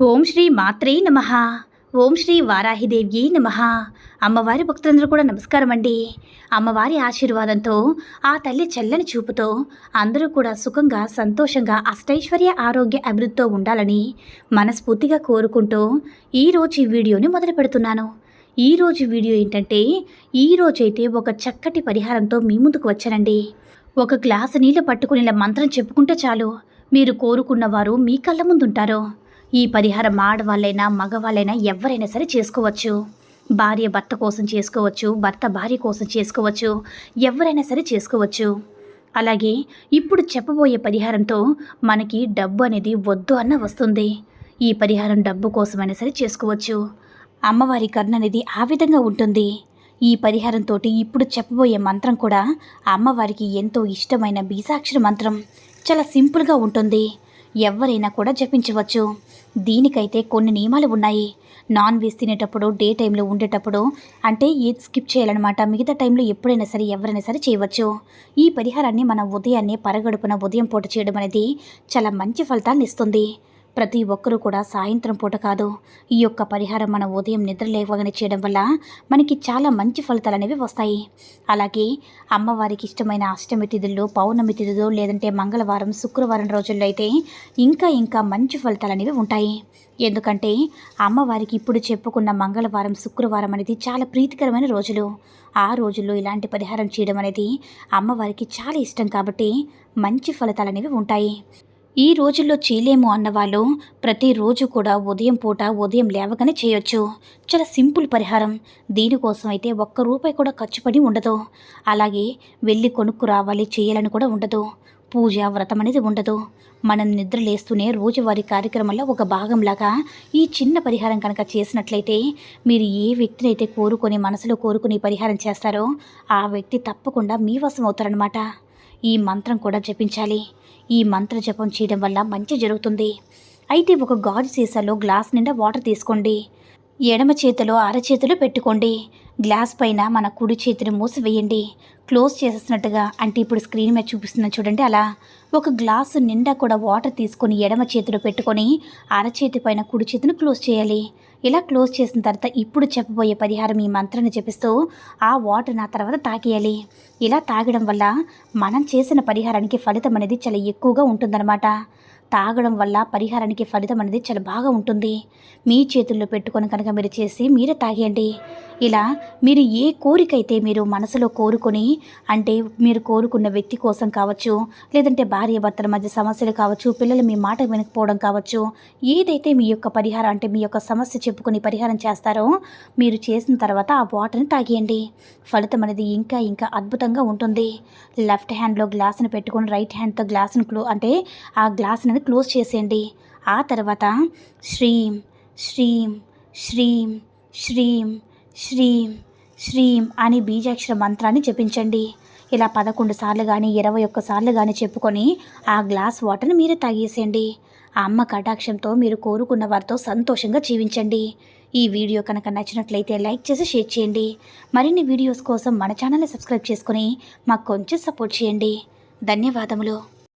ఓం శ్రీ మాత్రే నమ. ఓం శ్రీ వారాహిదేవి నమ. అమ్మవారి భక్తులందరూ కూడా నమస్కారం అండి. అమ్మవారి ఆశీర్వాదంతో ఆ తల్లి చల్లని చూపుతో అందరూ కూడా సుఖంగా సంతోషంగా అష్టైశ్వర్య ఆరోగ్య అభివృద్ధితో ఉండాలని మనస్ఫూర్తిగా కోరుకుంటూ ఈరోజు ఈ వీడియోని మొదలు పెడుతున్నాను. ఈరోజు వీడియో ఏంటంటే ఈరోజైతే ఒక చక్కటి పరిహారంతో మీ ముందుకు వచ్చానండి. ఒక గ్లాసు నీళ్ళు పట్టుకుని ఇలా మంత్రం చెప్పుకుంటే చాలు. మీరు కోరుకున్న వారు మీ కళ్ళ ముందుంటారు. ఈ పరిహారం ఆడవాళ్ళైనా మగవాళ్ళైనా ఎవరైనా సరే చేసుకోవచ్చు. భార్య భర్త కోసం చేసుకోవచ్చు భర్త భార్య కోసం చేసుకోవచ్చు ఎవరైనా సరే చేసుకోవచ్చు. అలాగే ఇప్పుడు చెప్పబోయే పరిహారంతో మనకి డబ్బు అనేది వద్దు అన్న వస్తుంది. ఈ పరిహారం డబ్బు కోసమైనా సరే చేసుకోవచ్చు. అమ్మవారి కరుణ అనేది ఆ విధంగా ఉంటుంది. ఈ పరిహారంతో ఇప్పుడు చెప్పబోయే మంత్రం కూడా అమ్మవారికి ఎంతో ఇష్టమైన బీజాక్షర మంత్రం. చాలా సింపుల్గా ఉంటుంది. ఎవరైనా కూడా జపించవచ్చు. దీనికైతే కొన్ని నియమాలు ఉన్నాయి. నాన్ వెజ్ తినేటప్పుడు డే టైంలో ఉండేటప్పుడు అంటే ఏది స్కిప్ చేయాలన్నమాట. మిగతా టైంలో ఎప్పుడైనా సరే ఎవరైనా సరే చేయవచ్చు. ఈ పరిహారాన్ని మనం ఉదయాన్నే పరగడుపున ఉదయం పూట చేయడం అనేది చాలా మంచి ఫలితాన్ని ఇస్తుంది. ప్రతి ఒక్కరూ కూడా సాయంత్రం పూట కాదు ఈ యొక్క పరిహారం మనం ఉదయం నిద్ర లేవగానే చేయడం వల్ల మనకి చాలా మంచి ఫలితాలు అనేవి వస్తాయి. అలాగే అమ్మవారికి ఇష్టమైన అష్టమి తిథుల్లో పౌర్ణమి తిథులు లేదంటే మంగళవారం శుక్రవారం రోజుల్లో అయితే ఇంకా ఇంకా మంచి ఫలితాలు అనేవి ఉంటాయి. ఎందుకంటే అమ్మవారికి ఇప్పుడు చెప్పుకున్న మంగళవారం శుక్రవారం అనేది చాలా ప్రీతికరమైన రోజులు. ఆ రోజుల్లో ఇలాంటి పరిహారం చేయడం అనేది అమ్మవారికి చాలా ఇష్టం కాబట్టి మంచి ఫలితాలు అనేవి ఉంటాయి. ఈ రోజుల్లో చేయలేము అన్నవాళ్ళు ప్రతిరోజు కూడా ఉదయం పూట ఉదయం లేవగానే చేయొచ్చు. చాలా సింపుల్ పరిహారం. దీనికోసం అయితే ఒక్క రూపాయి కూడా ఖర్చు పడి ఉండదు. అలాగే వెళ్ళి కొనుక్కు రావాలి చేయాలని కూడా ఉండదు. పూజ వ్రతం అనేది ఉండదు. మనం నిద్ర లేస్తూనే రోజువారీ కార్యక్రమంలో ఒక భాగంలాగా ఈ చిన్న పరిహారం కనుక చేసినట్లయితే మీరు ఏ వ్యక్తిని అయితే కోరుకొని మనసులో కోరుకుని పరిహారం చేస్తారో ఆ వ్యక్తి తప్పకుండా మీ వశం అవుతారనమాట ఈ మంత్రం కూడా జపించాలి. ఈ మంత్ర జపం చేయడం వల్ల మంచి జరుగుతుంది. అయితే ఒక గాజు సీసాలో గ్లాస్ నిండా వాటర్ తీసుకోండి. ఎడమ చేతిలో అరచేతిలో పెట్టుకోండి. గ్లాస్ పైన మన కుడి చేతిని మూసివేయండి. క్లోజ్ చేసేసినట్టుగా అంటే ఇప్పుడు స్క్రీన్ మీద చూపిస్తున్నా చూడండి అలా. ఒక గ్లాసు నిండా కూడా వాటర్ తీసుకొని ఎడమ చేతిలో పెట్టుకొని అరచేతి పైన కుడి చేతిని క్లోజ్ చేయాలి. ఇలా క్లోజ్ చేసిన తర్వాత ఇప్పుడు చెప్పబోయే పరిహారం ఈ మంత్రాన్ని చెప్పిస్తూ ఆ వాటర్ నా తర్వాత తాగేయాలి. ఇలా తాగడం వల్ల మనం చేసిన పరిహారానికి ఫలితం అనేది చాలా ఎక్కువగా ఉంటుందన్నమాట. తాగడం వల్ల పరిహారానికి ఫలితం అనేది చాలా బాగా ఉంటుంది. మీ చేతుల్లో పెట్టుకొని కనుక మీరు చేసి మీరే తాగేయండి. ఇలా మీరు ఏ కోరిక అయితే మీరు మనసులో కోరుకొని అంటే మీరు కోరుకున్న వ్యక్తి కోసం కావచ్చు లేదంటే భార్య భర్తల మధ్య సమస్యలు కావచ్చు పిల్లలు మీ మాట వినకపోవడం కావచ్చు ఏదైతే మీ యొక్క పరిహారం అంటే మీ యొక్క సమస్య చెప్పుకొని పరిహారం చేస్తారో మీరు చేసిన తర్వాత ఆ వాటర్ని తాగేయండి. ఫలితం అనేది ఇంకా ఇంకా అద్భుతంగా ఉంటుంది. లెఫ్ట్ హ్యాండ్లో గ్లాసును పెట్టుకొని రైట్ హ్యాండ్తో గ్లాసును క్లో అంటే ఆ గ్లాస్ అనేది క్లోజ్ చేసేయండి. ఆ తర్వాత శ్రీం శ్రీం శ్రీం శ్రీం శ్రీం శ్రీం అని బీజాక్షర మంత్రాన్ని జపించండి. ఇలా పదకొండు సార్లు కానీ ఇరవై ఒక్క సార్లు కానీ చెప్పుకొని ఆ గ్లాస్ వాటర్ని మీరే తాగేసేయండి. ఆ అమ్మ కటాక్షంతో మీరు కోరుకున్న వారితో సంతోషంగా జీవించండి. ఈ వీడియో కనుక నచ్చినట్లయితే లైక్ చేసి షేర్ చేయండి. మరిన్ని వీడియోస్ కోసం మన ఛానల్ని సబ్స్క్రైబ్ చేసుకొని మాకు కొంచెం సపోర్ట్ చేయండి. ధన్యవాదములు.